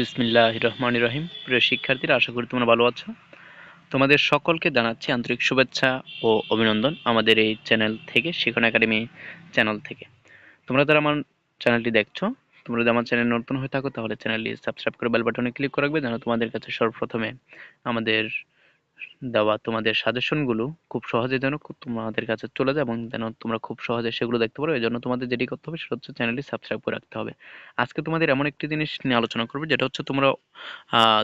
বিসমিল্লাহ রহমান রহিম। প্রিয় শিক্ষার্থীরা, আশা করি তোমরা ভালো আছো। তোমাদের সকলকে জানাচ্ছি আন্তরিক শুভেচ্ছা ও অভিনন্দন আমাদের এই চ্যানেল থেকে, শিখন একাডেমি চ্যানেল থেকে। তোমরা যারা আমার চ্যানেলটি দেখছ, তোমরা যদি আমার চ্যানেল নতুন হয়ে থাকো, তাহলে চ্যানেলটি সাবস্ক্রাইব করে বেল বাটনে ক্লিক করে রাখবে, যেন তোমাদের কাছে সর্বপ্রথমে আমাদের দেওয়া তোমাদের সাজেশনগুলো খুব সহজে যেন তোমাদের কাছে চলে যায় এবং যেন তোমরা খুব সহজে সেগুলো দেখতে পারো। এই জন্য তোমাদের যেটি করতে হবে সেটা হচ্ছে চ্যানেলটি সাবস্ক্রাইব করে রাখতে হবে। আজকে তোমাদের এমন একটি জিনিস নিয়ে আলোচনা করব, যেটা হচ্ছে তোমরা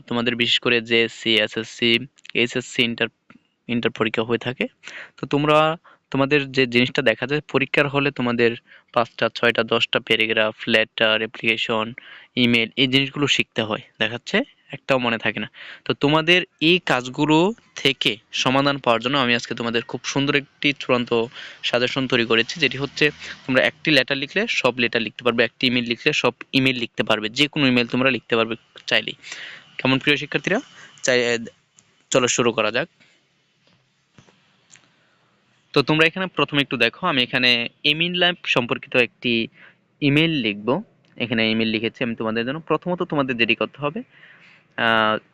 তোমাদের বিশেষ করে JSC SSC HSC inter inter পরীক্ষা হয়ে থাকে, তো তোমরা তোমাদের যে জিনিসটা দেখা যায়, পরীক্ষার হলে তোমাদের পাঁচটা, ছয়টা, দশটা প্যারাগ্রাফ লেটার অ্যাপ্লিকেশন ইমেল এই জিনিসগুলো শিখতে হয়, দেখাচ্ছে? একটাও মনে থাকে না। তো তোমাদের এই কাজগুলো থেকে সমাধান পাওয়ার জন্য আমি আজকে তোমাদের খুব সুন্দর একটি চূড়ান্ত সাজেশন তৈরি করেছি, যেটি হচ্ছে তোমরা একটি লেটার লিখলে সব লেটার লিখতে পারবে, একটি ইমেল লিখলে সব ইমেল লিখতে পারবে যে কোনো ইমেল তোমরা লিখতে পারবে চাইলেই। কেমন প্রিয় শিক্ষার্থীরা? চাই চলো শুরু করা যাক। তো তোমরা এখানে প্রথমে একটু দেখো, আমি এখানে এমিন ল্যাম্প সম্পর্কিত একটি ইমেল লিখব। এখানে ইমেল লিখেছি আমি তোমাদের জন্য। প্রথমত তোমাদের যেটি করতে হবে।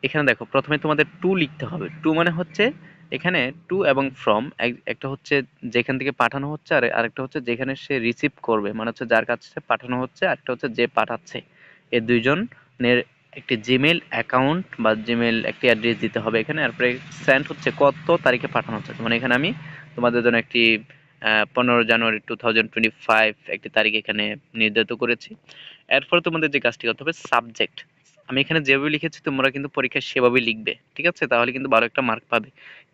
এখানে দেখো, প্রথমে তোমাদের টু লিখতে হবে। টু মানে হচ্ছে এখানে টু এবং ফ্রম একটা হচ্ছে যেখান থেকে পাঠানো হচ্ছে আর আরেকটা হচ্ছে যেখানে সে রিসিভ করবে। মানে হচ্ছে যার কাছে পাঠানো হচ্ছে আরেকটা হচ্ছে যে পাঠাচ্ছে। এই দুইজনের একটি জিমেল অ্যাকাউন্ট বা জিমেল একটি অ্যাড্রেস দিতে হবে এখানে। তারপরে সেন্ড হচ্ছে কত তারিখে পাঠানো হচ্ছে। মানে এখানে আমি তোমাদের জন্য একটি পনেরো January two thousand twenty five একটি তারিখ এখানে নির্ধারিত করেছি। এরপর তোমাদের যে কাজটি করতে হবে সাবজেক্ট আমি এখানে যেভাবে লিখেছি, তোমরা কিন্তু পরীক্ষায় সেভাবেই লিখবে, ঠিক আছে? তাহলে কিন্তু ভালো একটা মার্ক পাবে।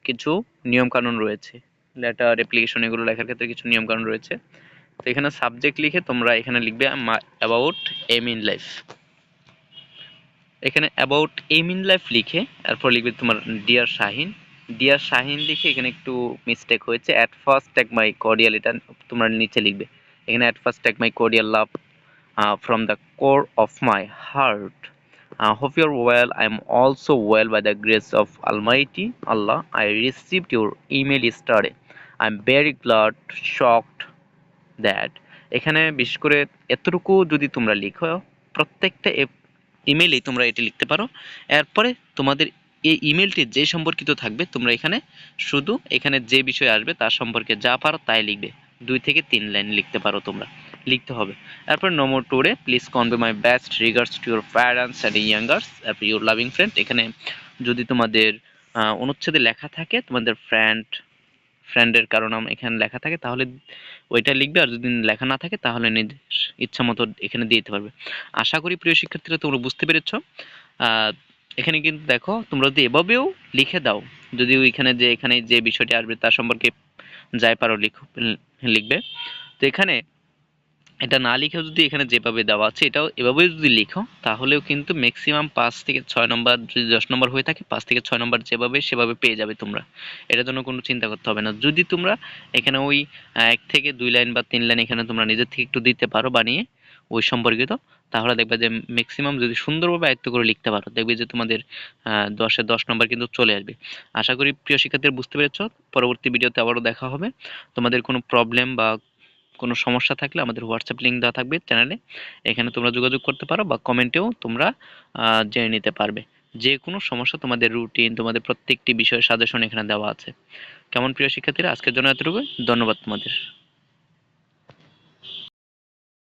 কিছু নিয়ম কানুন রয়েছে লেটার অ্যাপ্লিকেশন এগুলো লেখার ক্ষেত্রে কিছু নিয়ম কানুন রয়েছে। তো এখানে সাবজেক্ট লিখে তোমরা এখানে লিখবে অ্যাবাউট এম ইন লাইফ এখানে অ্যাবাউট এম ইন লাইফ লিখে, তারপর লিখবে তোমার ডিয়ার শাহিন ডিয়ার শাহিন লিখে এখানে একটু মিস্টেক হয়েছে। At first take my cordial এটা তোমরা নিচে লিখবে। এখানে at first take my cordial love from the core of my heart Uh, hope you're well. I'm also well by the grace of Almighty Allah. I received your email yesterday. I'm very glad, shocked that এখানে বিশেষ করে এতটুকু যদি তোমরা লিখো প্রত্যেকটা ইমেইলেই তোমরা এটি লিখতে পারো এরপরে তোমাদের এই ইমেলটি যে সম্পর্কিত থাকবে তোমরা এখানে শুধু এখানে যে বিষয় আসবে তার সম্পর্কে যা পারো তাই লিখবে দুই থেকে তিন লাইন লিখতে পারো তোমরা লিখতে হবে। তারপর নম্বর টুরে please convey my best regards to your parents and youngers তারপর ইউর লাভিং ফ্রেন্ড এখানে যদি তোমাদের অনুচ্ছেদে লেখা থাকে, তোমাদের ফ্রেন্ড ফ্রেন্ডের কারণ এখানে লেখা থাকে, তাহলে ওইটা লিখবে, আর যদি লেখা না থাকে, তাহলে নিজের ইচ্ছা মতো এখানে দিয়ে দিতে পারবে। আশা করি প্রিয় শিক্ষার্থীরা তোমরা বুঝতে পেরেছ। এখানে কিন্তু দেখো, তোমরা যদি এভাবেও লিখে দাও, যদি ওইখানে যে, এখানে যে বিষয়টি আসবে, তার সম্পর্কে যাই পারো লিখো, লিখবে। তো এখানে এটা না লিখেও যদি এখানে যেভাবে দেওয়া আছে, এটাও এভাবেই যদি লিখো, তাহলেও কিন্তু ম্যাক্সিমাম পাঁচ থেকে ছয় নম্বর, যদি দশ নম্বর হয়ে থাকে, পাঁচ থেকে ছয় নম্বর যেভাবে, সেভাবে পেয়ে যাবে তোমরা। এটার জন্য কোনো চিন্তা করতে হবে না। যদি তোমরা এখানে ওই এক থেকে দুই লাইন বা তিন লাইন এখানে তোমরা নিজের থেকে একটু দিতে পারো বানিয়ে, ওই সম্পর্কিত, তাহলে দেখবে যে ম্যাক্সিমাম যদি সুন্দরভাবে আয়ত্ত করে লিখতে পারো, দেখবে যে তোমাদের দশে দশ নম্বর কিন্তু চলে আসবে। আশা করি প্রিয় শিক্ষার্থীরা বুঝতে পেরেছ, পরবর্তী ভিডিওতে আবারও দেখা হবে। তোমাদের কোনো প্রবলেম বা কোনো সমস্যা থাকলে আমাদের হোয়াটসঅ্যাপ লিঙ্ক দেওয়া থাকবে চ্যানেলে। এখানে তোমরা যোগাযোগ করতে পারো বা কমেন্টেও তোমরা জেনে নিতে পারবে। যে কোনো সমস্যা তোমাদের রুটিন তোমাদের প্রত্যেকটি বিষয়ে সাজেশন এখানে দেওয়া আছে। কেমন প্রিয় শিক্ষার্থীরা, আজকের জন্য এতটুকু ধন্যবাদ তোমাদের।